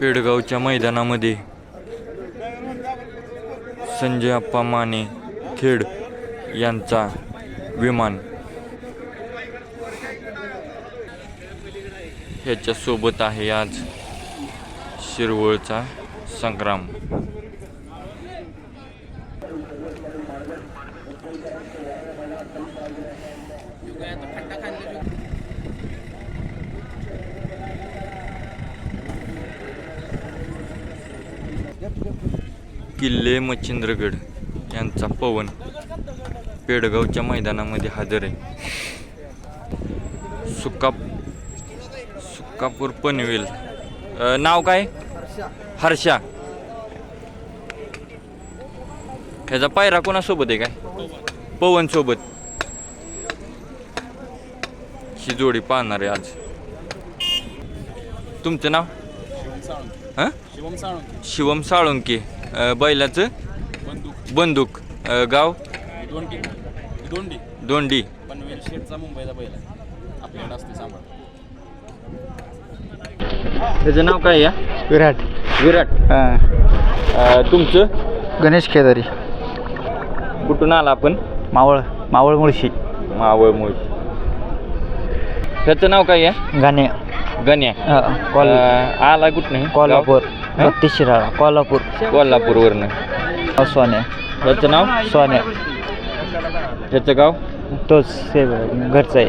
पेडगावच्या मैदानामध्ये संजय अप्पा माने खेड यांचा विमान. ह्याच्यासोबत आहे आज शिरवळचा संग्राम. किल्ले मच्छिंद्रगड यांचा पवन पेडगावच्या मैदानामध्ये हजर आहे. सुका सुकापूर पनवेल. नाव काय? हर्षा. ह्याचा पायरा कोणासोबत आहे काय? पवन सोबत ही जोडी पाहणार आहे आज. तुमचं नाव? हां? शिवम साळुंके. शिवम साळुंके. अ, बैलाचं? बंदूक. बंदूक अ, गाव? दोंडी. दोंडी. दोंडी. पनवेल शेठचा मुंबईचा बैल आहे. आपल्याकडे असते सांभाळ. त्याचं नाव काय या? विराट. विराट. अ, तुमचं? गणेश केदारी. कुठून आला आपण? मावळ. मावळ मुळशी. मावळ मुळशी. त्याचं नाव काय या? गाणे गण्या कॉल. आला कुठं नाही कोल्हापूर? बत्तीस शिराळा कोल्हापूर. कोल्हापूरवरनं. सोन्या. त्याचं नाव? सोन्या. त्याचं गाव? तोच से घरचं आहे.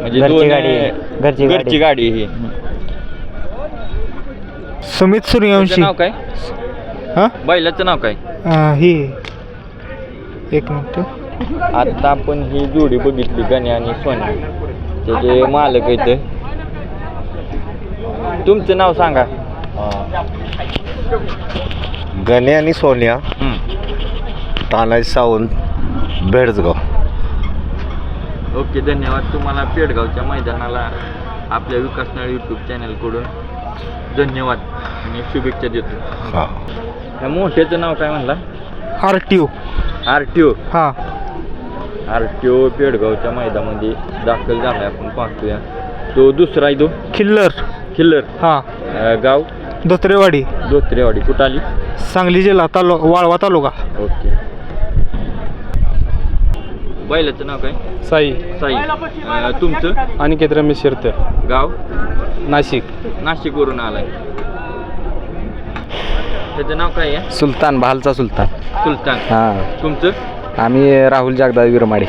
म्हणजे घरची दोन गाडी आहे. घरची गाडी. घरची गाडी ही. सुमित त्याचं सूर्यवंशी नाव काय? हा? बैलाचं नाव काय? ही एक मिनिट. आता आपण ही जोडी बघितली गण्या आणि सोन्या. त्याचे मालक आहेत तुमचं नाव सांगा. गणे आणि सोन्या. तानाजी सावंत बेडजगाव ओके धन्यवाद तुम्हाला पेडगावच्या मैदानाला आपल्या विकासनाळ यूट्यूब चॅनलकडून धन्यवाद आणि शुभेच्छा देतो. हा. ह्या मोठ्याचं नाव काय म्हणला? R T O R T O हा. आर टी ओ पेडगावच्या मैदानामध्ये दाखल झाला आपण पाहतोया. तो दुसरा आहे तो? खिल्लर खिल्लर हा. अं, गाव? धोत्रेवाडी दोत्रेवाडी. कुठं आली? सांगली जिल्हा तालु वाळवा तालुका. ओके. बैलाचं नाव काय? साई. साई. अं, तुमचं? अनिकेत रमेश शिरत. गाव? नाशिक. नाशिकवरून आलाय. त्याचं नाव काय आहे? सुलतान बहालचा सुलतान. सुलतान. हा. तुमचं? आम्ही राहुल जगदा विरमाडे.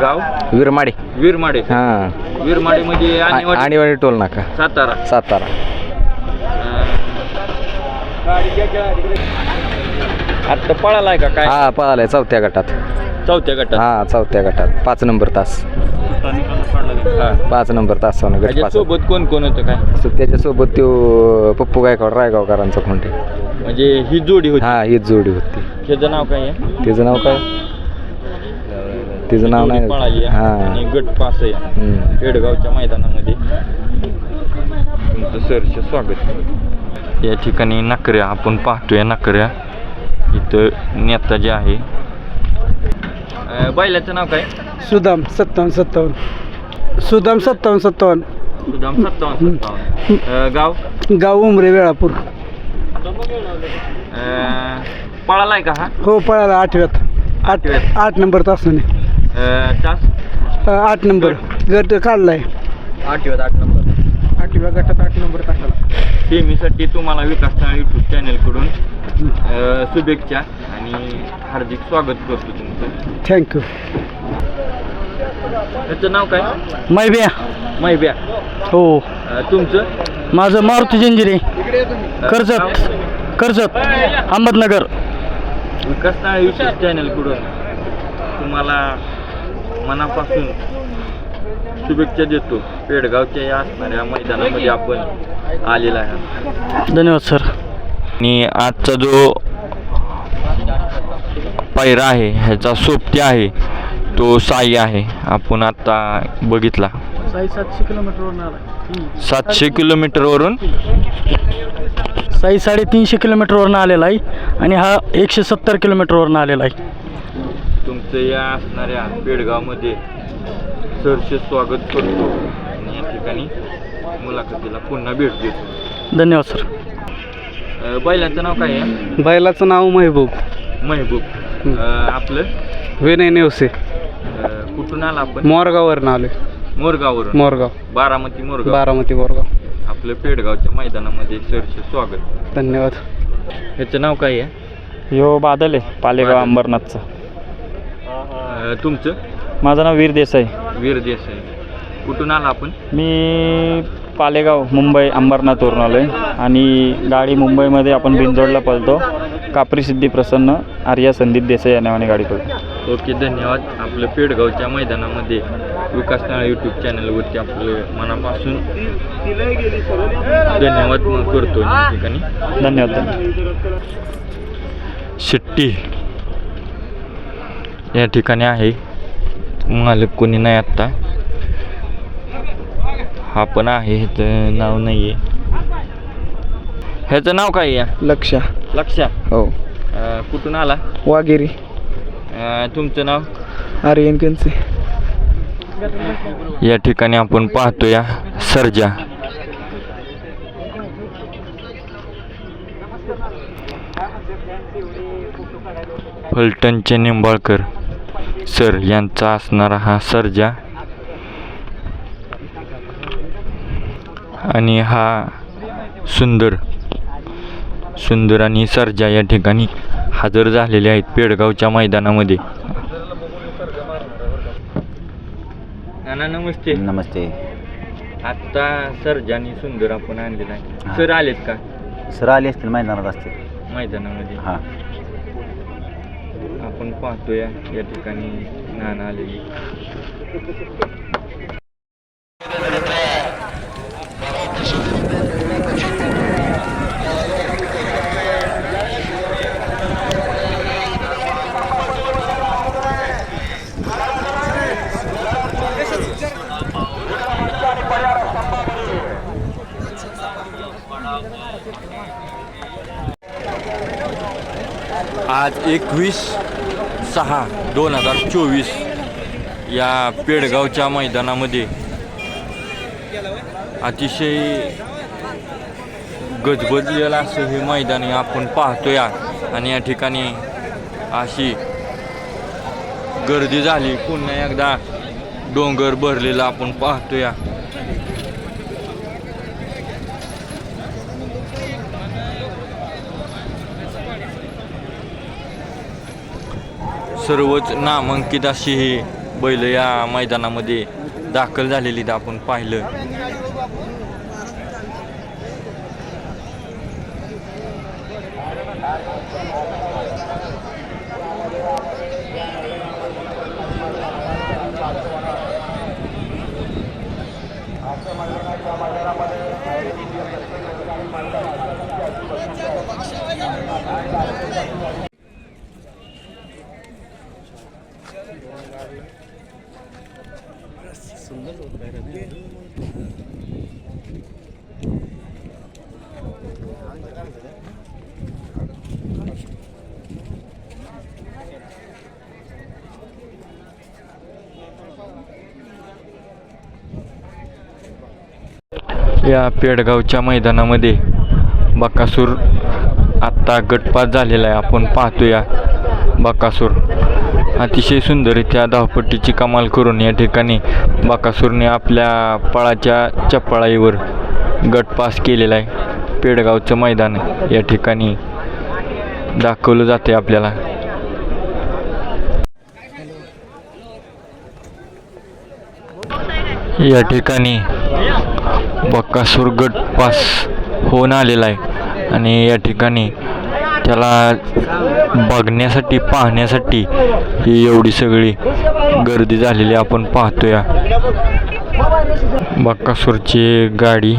गाव? विरमाडे. वीरमाडे. हा. वीरमाडे म्हणजे आणेवाडी? आणीवाडी टोल नाका सातारा. सातारा. आता पळालाय का काय? हा पळालाय चौथ्या गटात. चौथ्या गटात? हा चौथ्या गटात. पाच नंबर तास. पाच नंबर तास गट त्याच्या पाच. सोबत कोण कोण होतं काय? सो त्याच्यासोबत तो पप्पू गायकवाड रायगावकरांचा खोंडे म्हणजे ही जोडी होती. हा हीच जोडी होती. त्याचं नाव काय आहे? तिचं नाव काय? तिचं नाव नाही. आहे. हा. आणि गट पास आहे. पेडगावच्या मैदानामध्ये. तुमचं सहर्ष स्वागत. या ठिकाणी नकऱ्या आपण पाहतोय नकऱ्या. इथं नेताजी आहे. अं, बैलाचं नाव काय? सुदाम सत्तावन्न सत्तावन्न. सुदाम सत्तावन्न सत्तावन्न. सुदाम सत्तावन्न सत्तावन्न. अं, गाव? गाव उमरे वेळापूर. अं, पळालाय का हा? हो पळाला आठव्यात. आठ आठव्यात. आठ नंबर तासाने. अं, तास? आठ नंबर. गट काढलाय. आठव्यात आठ नंबर. आठव्या गटात आठ नंबर टाकला सेमीसाठी तुम्हाला विकासना यूट्यूब चॅनलकडून अं, शुभेच्छा आणि हार्दिक स्वागत करतो तुमचं. थँक्यू त्याचं नाव काय? मैब्या. मैब्या. हो. अं, तुमचं? माझं मारुती जंजिरे. कर्जत? कर्जत. अहमदनगर. विकासना यूट्यूब चॅनलकडून तुम्हाला मनापासून शुभेच्छा देतो. पेडगावच्या या असणाऱ्या मैदानामध्ये आपण आलेला आहे धन्यवाद सर. आणि आजचा जो पायरा आहे ह्याचा सोबती आहे तो साई आहे. आपण आता बघितला. साई सातशे किलोमीटरवरून आला सातशे किलोमीटरवरून साई साडेतीनशे किलोमीटरवरून आलेला आहे आणि हा एकशे सत्तर किलोमीटरवरून आलेला आहे. तुमचं या असणाऱ्या पेडगावमध्ये सहर्ष स्वागत करतो. आणि या ठिकाणी मुलाखतीला पुन्हा भेट देतो. धन्यवाद सर. बैलाचं नाव काय आहे? बैलाचं नाव महबूब. महबूब. आपलं? विनय नेवसे. कुठून आला आपण? मोरगाववरून आले मोरगाववरून. मोरगाव. बारामती मोरगाव. बारामती मोरगाव. आपलं पेडगावच्या मैदानामध्ये सरचे स्वागत. धन्यवाद. ह्याचं नाव काय आहे? यो बादल आहे पालेगाव. अंबरनाथचं. तुमचं? माझं नाव वीर देसाई. वीर देसाई. कुठून आला आपण? मी पालेगाव मुंबई अंबरनाथवरून आलो आहे आणि गाडी मुंबईमध्ये आपण बिंजोडला पळतो. कापरी सिद्धी प्रसन्न आर्या संदीप देसाई या नावाने गाडी पळतो. ओके धन्यवाद. आपलं पेडगावच्या मैदानामध्ये विकास नाळ यूट्यूब चॅनलवरती आपलं मनापासून धन्यवाद करतो या ठिकाणी. धन्यवाद धन्यवाद. शिट्टी या ठिकाणी आहे. मालक कोणी नाही आत्ता. हा पण आहे ह्याचं नाव नाही आहे ह्याचं नाव काय आहे? लक्ष. लक्षा? हो. अं, कुठून आला? वाघेरी. अं, तुमचं नाव? आर्यन कनसे या ठिकाणी आपण पाहतो या सर्जा. फलटणचे निंबाळकर. सर यांचा असणारा हा सर्जा. आणि हा सुंदर सुंदर आणि सर्जा या ठिकाणी हजर झालेले आहेत पेडगावच्या मैदानामध्ये. नाना नमस्ते. नमस्ते. आत्ता सर्जानी सुंदर आपण आणलेला आहे. सर आलेत का? सर आले असतील मैदानात असतील. मैदानामध्ये. हां. आपण पाहतोय या ठिकाणी नाना आलेली आज एकवीस सहा दोन हजार चोवीस या पेडगावच्या मैदानामध्ये अतिशय गजबजलेलं असं हे मैदान हे आपण पाहतोय आणि या ठिकाणी अशी गर्दी झाली. पुन्हा एकदा डोंगर भरलेला आपण पाहतोय. सर्वच नामांकित अशी ही बैल या मैदानामध्ये दाखल झालेली इथं आपण पाहिलं. या पेडगावच्या मैदानामध्ये बकासूर आत्ता गटपात झालेला आहे. आपण पाहतोया बकासूर. अतिशय सुंदररित्या धावपट्टीची कमाल करून या ठिकाणी बकासूरने आपल्या पळाच्या चपळाईवर गटपास केलेला आहे. पेडगावचं मैदान या ठिकाणी दाखवलं जाते आपल्याला. या ठिकाणी बक्कासूर गट पास होऊन आलेला आहे. आणि या ठिकाणी त्याला बघण्यासाठी पाहण्यासाठी ही एवढी सगळी गर्दी झालेली आपण पाहतोया. बक्कासूरची गाडी